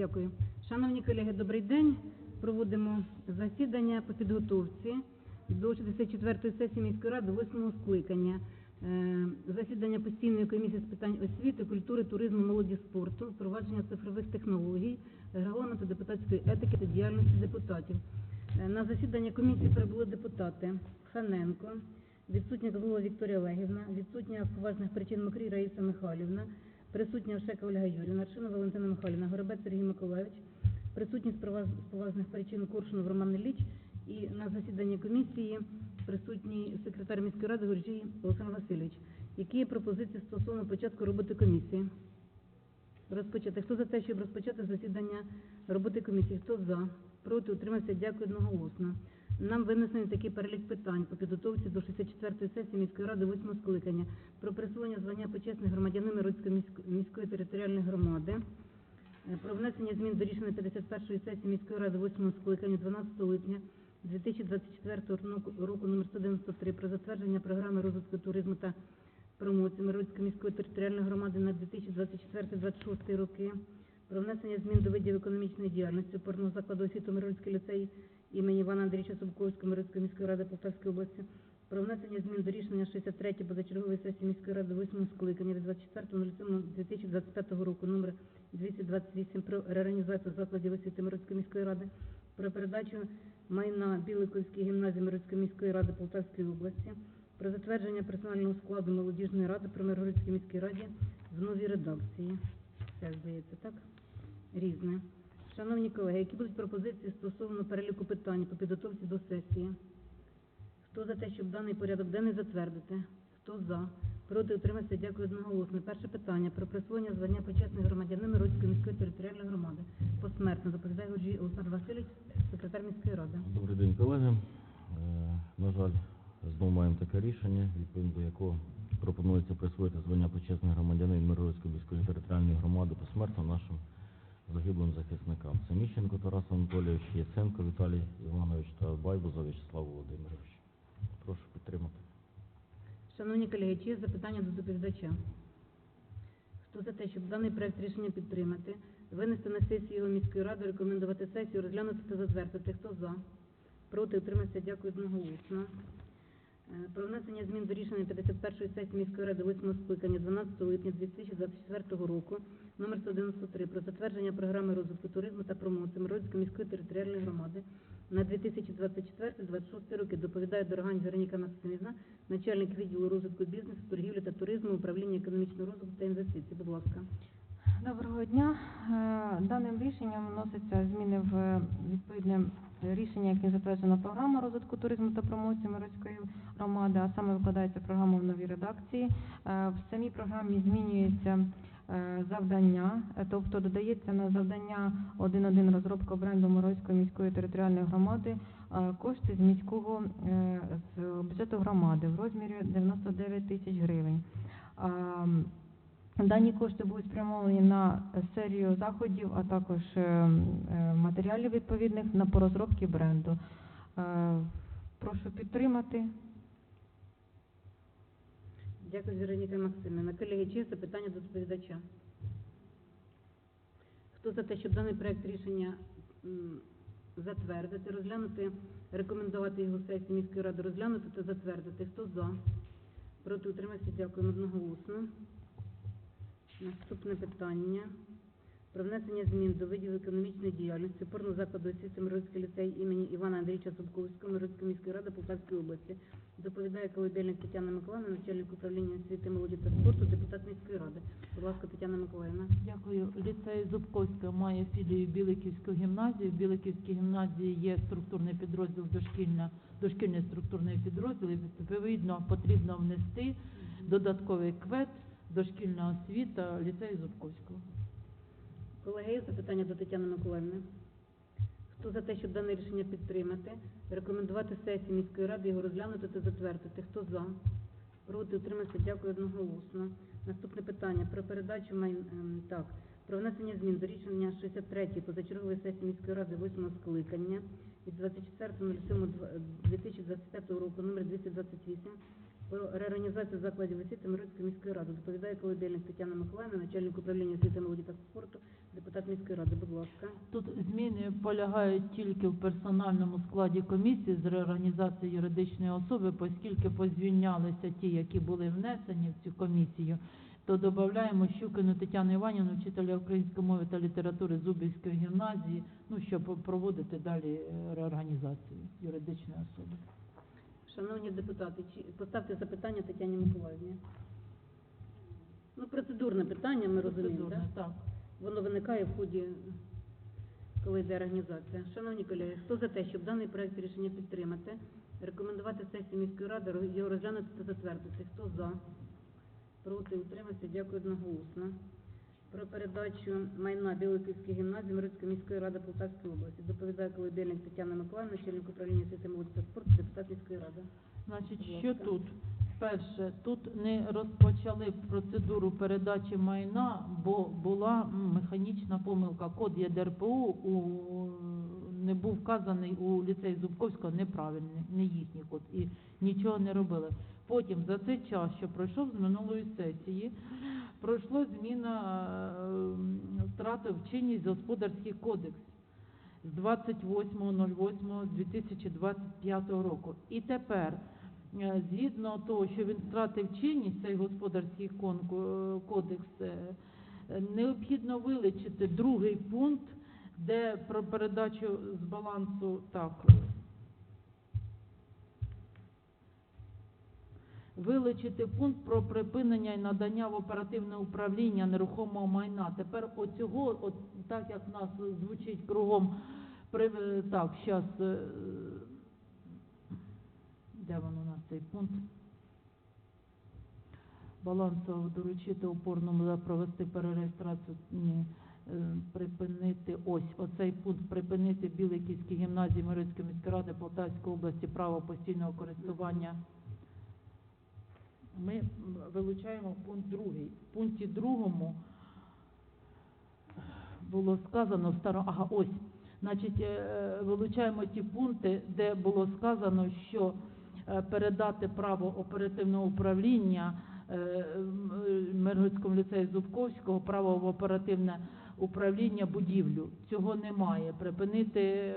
Дякую. Шановні колеги, добрий день. Проводимо засідання по підготовці до 64-ї сесії міської ради 8 скликання. Е, Засідання постійної комісії з питань освіти, культури, туризму, молоді, спорту, впровадження цифрових технологій, регламенту депутатської етики та діяльності депутатів. Е, На засідання комісії прибули депутати Ханенко, відсутня Козлова Вікторія Олегівна, відсутня з поважних причин Мокрій Раїса Михайлівна, присутня Вшека Ольга Юрівна, Аршина Валентина Михайлівна, Горобець Сергій Миколаївич, присутні з поважних причин Коршунов Роман Ілліч і на засіданні комісії присутній секретар міської ради Горжій Олександр Васильович. Які є пропозиції стосовно початку роботи комісії? Розпочати. Хто за те, щоб розпочати засідання роботи комісії? Хто за? Проти? Утримався? Дякую одноголосно. Нам винесений такий перелік питань по підготовці до 64-ї сесії міської ради 8 скликання про присвоєння звання почесних громадянина Миродської міської, територіальної громади, е, про внесення змін до рішення 51-ї сесії міської ради 8 скликання 12 липня 2024 року- номер 193 про затвердження програми розвитку туризму та промоції Миродської міської територіальної громади на 2024-2026 роки, про внесення змін до видів економічної діяльності опорного закладу освіти Миродський ліцей імені Івана Андрійовича Собковського Миродської міської ради Полтавської області, про внесення змін до рішення 63 позачергової сесії міської ради 8 скликання від 24.07.2025 року номер 228 про реорганізацію закладів освіти Миродської міської ради, про передачу майна Біликовській гімназії Миродської міської ради Полтавської області, про затвердження персонального складу молодіжної ради при Миргородській міській раді в новій редакції. Все здається, так? Різне. Шановні колеги, які будуть пропозиції стосовно переліку питань по підготовці до сесії? Хто за те, щоб даний порядок денний затвердити? Хто за? Проти утримався, дякую одноголосно. Перше питання про присвоєння звання почесних громадянина Родської міської територіальної громади. Посмертно доповідає Годжій Олександр Васильович, секретар міської ради. Добрий день, колеги. Е, На жаль, знову маємо таке рішення, відповідно до якого пропонується присвоїти звання почесний громадянин Миргородської міської територіальної громади посмертно нашим загиблим захисникам. Це Міщенко Тарас Анатолійович, Яценко Віталій Іванович та Байбуза Вячеслав Володимирович. Прошу підтримати. Шановні колеги, чи є запитання до доповідача? Хто за те, щоб даний проект рішення підтримати, винести на сесію міської ради, рекомендувати сесію, розглянути та затвердити? Хто за? Проти утримався, дякую одноголосно. Е, Про внесення змін до рішення 51-ї сесії міської ради 8 скликання 12 липня 2024 року номер 193 про затвердження програми розвитку туризму та промоції Миродської міської територіальної громади на 2024-2026 роки доповідає Дорогань Вероніка Максимівна, начальник відділу розвитку бізнесу, торгівлі та туризму, управління економічного розвитку та інвестицій. Будь ласка. Доброго дня. Е, Даним рішенням вносяться зміни в відповідне рішення, яким затверджена програма розвитку туризму та промоції Мирської громади, а саме викладається програма в новій редакції. Е, В самій програмі змінюється е, завдання, е, тобто додається на завдання 1.1 розробка бренду Мирської міської територіальної громади кошти з міського з бюджету громади в розмірі 99 тисяч гривень. Дані кошти будуть спрямовані на серію заходів, а також е, е, матеріалів відповідних на по розробці бренду. Е, Прошу підтримати. Дякую, Вероніка Максимівна. Колеги, чи є запитання до доповідача? Хто за те, щоб даний проект рішення затвердити, розглянути, рекомендувати його сесії міської ради, розглянути та затвердити? Хто за? Проти утримався, дякуємо одноголосно. Наступне питання. Про внесення змін до видів економічної діяльності опорного закладу освіти Миродський ліцей імені Івана Андрійовича Зубковського Миродської міської ради Полтавської області. Доповідає колыбельник Тетяна Миколаївна, начальник управління освіти, молоді та спорту, депутат міської ради. Будь ласка, Тетяна Миколаївна. Дякую. Ліцей Зубковська має філію Біликівську гімназію. В Біликівській гімназії є структурний підрозділ дошкільна, дошкільний структурний підрозділ. І відповідно потрібно внести додатковий квет дошкільна освіта ліцею Зубковського. Колеги, є запитання до Тетяни Миколаївни? Хто за те, щоб дане рішення підтримати, рекомендувати сесії міської ради його розглянути та затвердити? Хто за? Проти утримався, дякую одноголосно. Наступне питання про передачу майн... ем, так, про внесення змін до рішення 63-ї позачергової сесії міської ради 8 скликання від 24.07.2025 року номер 228 про реорганізацію закладів освіти Миродської міської ради. Доповідає колодельник Тетяна Миколаївна, начальник управління освіти молоді та спорту, Депутат міської ради, будь ласка. Тут зміни полягають тільки в персональному складі комісії з реорганізації юридичної особи, оскільки позвільнялися ті, які були внесені в цю комісію, то додаємо Щукину Тетяну Іванівну, вчителя української мови та літератури Зубівської гімназії, ну, щоб проводити далі е, реорганізацію юридичної особи. Шановні депутати, чи поставте запитання Тетяні Миколаївні. Ну, процедурне питання, ми розуміємо, Процедурне, так? так. Воно виникає в ході, коли йде організація. Шановні колеги, хто за те, щоб даний проект рішення підтримати, рекомендувати сесії міської ради його розглянути та затвердити? Хто за? Проти утримався? Дякую одноголосно. Про передачу майна Білоківській гімназії Мирицької міської ради Полтавської області. Доповідає коледельник Тетяна Миколаївна, начальник управління освіти молоді та спорту, депутат міської ради. Значить, що тут? Перше, тут не розпочали процедуру передачі майна, бо була механічна помилка. Код ЄДРПУ у, не був вказаний у ліцеї Зубковського неправильний, не їхній код, і нічого не робили. Потім за цей час, що пройшов з минулої сесії, пройшла зміна, е, втратив чинність господарський кодекс з 28.08.2025 року. І тепер, е, згідно того, що він втратив чинність, цей господарський е, кодекс, е, е, необхідно вилучити другий пункт, де про передачу з балансу так. Вилучити пункт про припинення і надання в оперативне управління нерухомого майна. Тепер оцього, от так як в нас звучить кругом, е, так, зараз, де воно у нас цей пункт? Балансово доручити опорному провести перереєстрацію, ні, е, припинити, ось, оцей пункт, припинити Біликівській гімназії Мирицької міської ради Полтавської області право постійного користування ми вилучаємо пункт другий. В пункті другому було сказано в старо, ага, ось. Значить, е, вилучаємо ті пункти, де було сказано, що е, передати право оперативного управління е, Миргородському ліцею Зубковського, право в оперативне управління будівлю. Цього немає. Припинити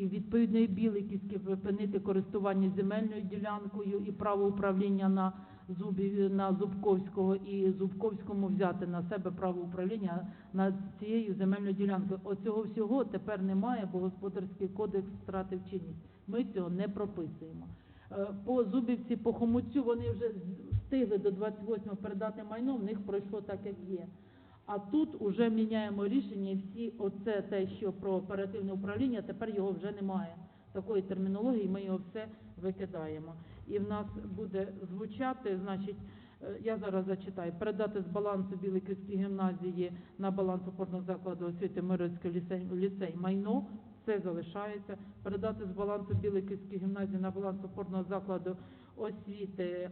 і відповідної Біликівській припинити користування земельною ділянкою і право управління на Зубів на Зубковського і Зубковському взяти на себе право управління над цією земельною ділянкою. Оцього всього тепер немає, бо господарський кодекс втратив чинність. Ми цього не прописуємо. Е, По Зубівці, по Хомуцю вони вже встигли до 28-го передати майно, в них пройшло так, як є. А тут уже міняємо рішення, і всі оце те, що про оперативне управління, тепер його вже немає. Такої термінології ми його все викидаємо. І в нас буде звучати, значить, е, я зараз зачитаю, передати з балансу Біликівської гімназії на баланс опорного закладу освіти Мирицький ліцей, ліцей майно, це залишається. Передати з балансу Біликівської гімназії на баланс опорного закладу освіти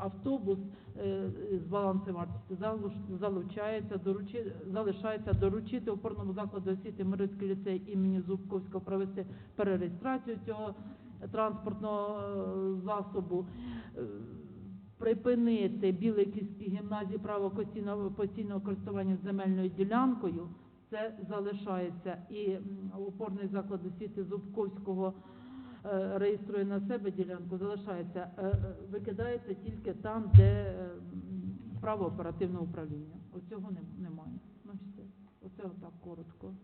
автобус е, з балансу вартості залуш- залучається, доручи, залишається доручити опорному закладу освіти Мирицький ліцей імені Зубковського провести перереєстрацію цього транспортного е, засобу. Е, Припинити Біликівській гімназії право постійного, постійного користування земельною ділянкою, це залишається. І опорний заклад освіти Зубковського реєструє на себе ділянку, залишається, е, е, викидається тільки там, де е, право оперативного управління. Оцього немає. Значить, оце отак коротко.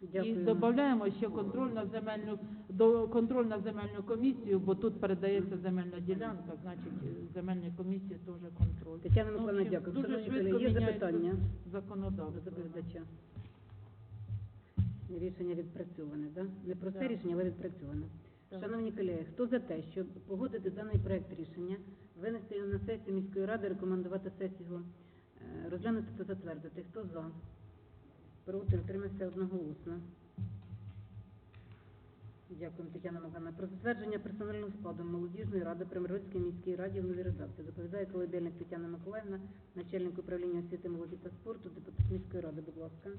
І додаємо ще контроль на земельну до контроль на земельну комісію, бо тут передається земельна ділянка, значить е, земельні комісії теж контроль. Тетяна Ну, Миколаївна, общем, дякую. Дуже швидко є запитання доповідача? Рішення відпрацьоване, да? Не просте да. рішення, але відпрацьоване. Так. Шановні колеги, хто за те, щоб погодити даний проект рішення, винести його на сесію міської ради, рекомендувати сесію е, розглянути та затвердити? Хто за? Проти, отримався одноголосно. Дякую, Тетяна Михайловна. Про затвердження персонального складу молодіжної ради при Миргородській міській раді в новій редакції. Доповідає Колебельник Тетяна Миколаївна, начальник управління освіти молоді та спорту, депутат міської ради, будь ласка.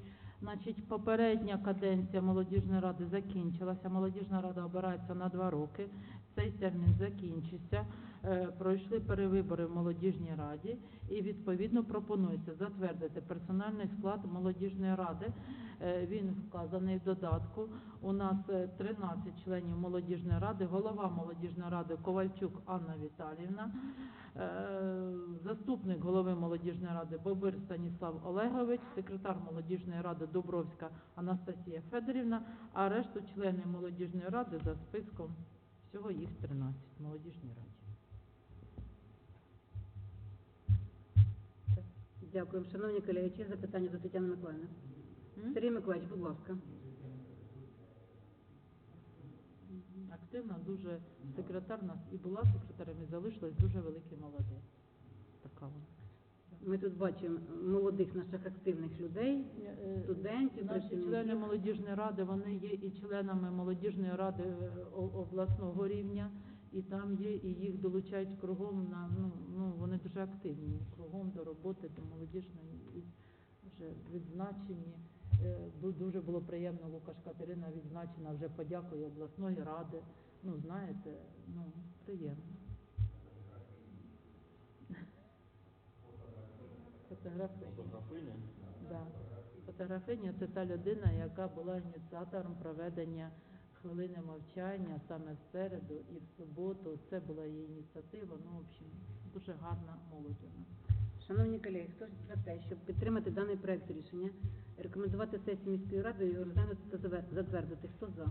Значить, попередня каденція молодіжної ради закінчилася. Молодіжна рада обирається на два роки. Цей термін закінчиться. Е, Пройшли перевибори в молодіжній раді і відповідно пропонується затвердити персональний склад молодіжної ради. Е, Він вказаний в додатку. У нас е, 13 членів молодіжної ради, голова молодіжної ради Ковальчук Анна Віталіївна, е, заступник голови молодіжної ради Бобир Станіслав Олегович, секретар молодіжної ради Дубровська Анастасія Федорівна, а решту члени молодіжної ради за списком всього їх 13 в молодіжній раді. Дякую. Шановні колеги, чи запитання до Тетяни Миколаївни? Сергій Миколаївич, будь ласка. Активна, дуже секретар нас і була секретарем, і залишилась дуже великий молодець. Така вона. Ми тут бачимо молодих наших активних людей, Е, студентів, Наші члени молодіжної ради, вони є і членами молодіжної ради е, обласного рівня, і там є, і їх долучають кругом на ну, ну вони дуже активні кругом до роботи, до молодіжної і вже відзначені. Е, Дуже було приємно, Лукаш Катерина відзначена вже подякою обласної ради. Ну, знаєте, ну приємно. Фотографиня. Да. Фотографиня це та людина, яка була ініціатором проведення хвилини мовчання саме в середу і в суботу. Це була її ініціатива. Ну, в общем, дуже гарна молодь у нас. Шановні колеги, хто ж за те, щоб підтримати даний проект рішення, рекомендувати сесію міської ради і розглянути та затвердити. Хто за?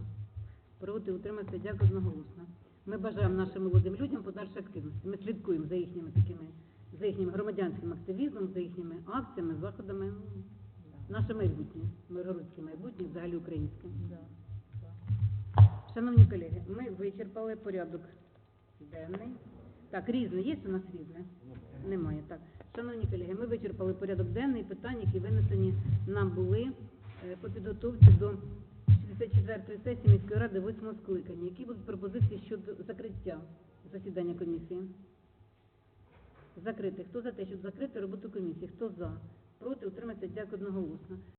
Проти утриматися, дякую одноголосно. Ми бажаємо нашим молодим людям подальшої активності. Ми слідкуємо за їхніми такими, за їхнім громадянським активізмом, за їхніми акціями, заходами. Да. Наше майбутнє, миргородське майбутнє, взагалі українське. Да. Шановні колеги, ми вичерпали порядок денний. Так, різне, є у нас різне? Немає, так. Шановні колеги, ми вичерпали порядок денний, питання, які винесені нам були е, по підготовці до 64-ї сесії міської ради 8 скликання. Які будуть пропозиції щодо закриття засідання комісії? Закрити. Хто за те, щоб закрити роботу комісії? Хто за? Проти? Утриматися? Дякую одноголосно.